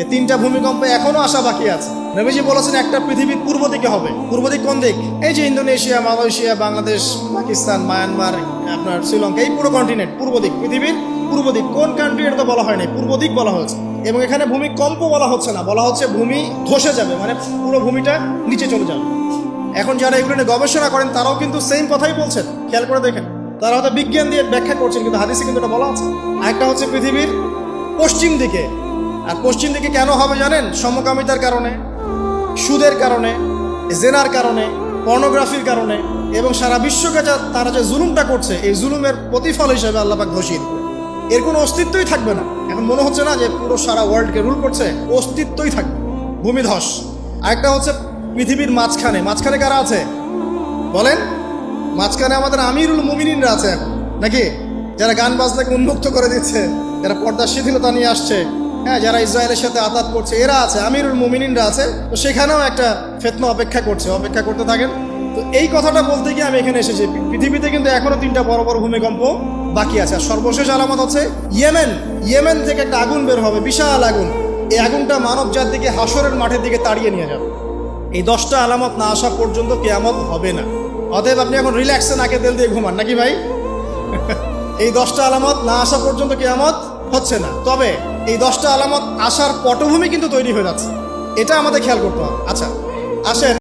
এই তিনটা ভূমিকম্প এখনও আসা বাকি আছে। নবীজি বলেছেন, একটা পৃথিবীর পূর্ব দিকে হবে। পূর্ব দিক কোন দিক? এই যে Indonesia, Malaysia, Bangladesh, Pakistan, Myanmar, আপনার শ্রীলঙ্কা, এই পুরো কন্টিনেন্ট পূর্ব দিক। পৃথিবীর পূর্ব দিক। কোন কান্ট্রি এটা তো বলা হয়নি পূর্ব দিক বলা হয়েছে। এবং এখানে ভূমিকম্প বলা হচ্ছে না। বলা হচ্ছে ভূমি ধসে যাবে মানে পুরো ভূমিটা নিচে চলে যাবে। এখন যারা এগুলো নিয়ে গবেষণা করেন, তারাও কিন্তু সেম কথাই বলছেন। খেয়াল করে দেখেন, তারা হয়তো বিজ্ঞান দিয়ে ব্যাখ্যা করছেন, কিন্তু হাদিসে কিন্তু এটা বলা আছে। আরেকটা হচ্ছে পৃথিবীর পশ্চিম দিকে। আর পশ্চিম দিকে কেন হবে জানেন? সমকামিতার কারণে, সুদের কারণে, জেনার কারণে, পর্নোগ্রাফির কারণে এবং সারা বিশ্বকে যা তারা যে জুলুমটা করছে, এই জুলুমের প্রতিফল হিসেবে আল্লাপাক ঘোষিত। এর কোনো অস্তিত্বই থাকবে না। এখন মনে হচ্ছে না যে পুরো সারা ওয়ার্ল্ডকে রুল করছে, অস্তিত্বই থাকবে। ভূমিধস। আরেকটা হচ্ছে পৃথিবীর মাঝখানে। মাঝখানে কারা আছে? বলেন। মাঝখানে আমাদের আমিরুল মুমিনিনরা আছে এখন। নাকি? যারা গান বাজনাকে উন্মুক্ত করে দিচ্ছে, যারা পর্দার শিথিলতা নিয়ে আসছে। হ্যাঁ যারা ইসরায়েলের সাথে আতাত করছে, এরা আছে, আমিরুল মুমিনিনরা আছে, তো সেখানেও একটা ফেতনা অপেক্ষা করছে, অপেক্ষা করতে থাকেন। তো এই কথাটা বলতে গিয়ে আমি এখানে এসেছি। পৃথিবীতে কিন্তু এখনও তিনটা বড় বড় ভূমিকম্প বাকি আছে। আর সর্বশেষ আলামত হচ্ছে ইয়েমেন। ইয়েমেন থেকে একটা আগুন বের হবে, বিশাল আগুন। এই আগুনটা মানব জাতিকে হাসরের মাঠের দিকে তাড়িয়ে নিয়ে যাবে। এই দশটা আলামত না আসা পর্যন্ত কেয়ামত হবে না। অতএব আপনি এখন রিল্যাক্সে নাকে তেল দিয়ে ঘুমান, নাকি ভাই? এই দশটা আলামত না আসা পর্যন্ত কেয়ামত হচ্ছে না। তবে এই দশটা আলামত আসার পটভূমি কিন্তু তৈরি হয়ে যাচ্ছে। এটা আমাদের খেয়াল করতে হবে। আচ্ছা আসেন।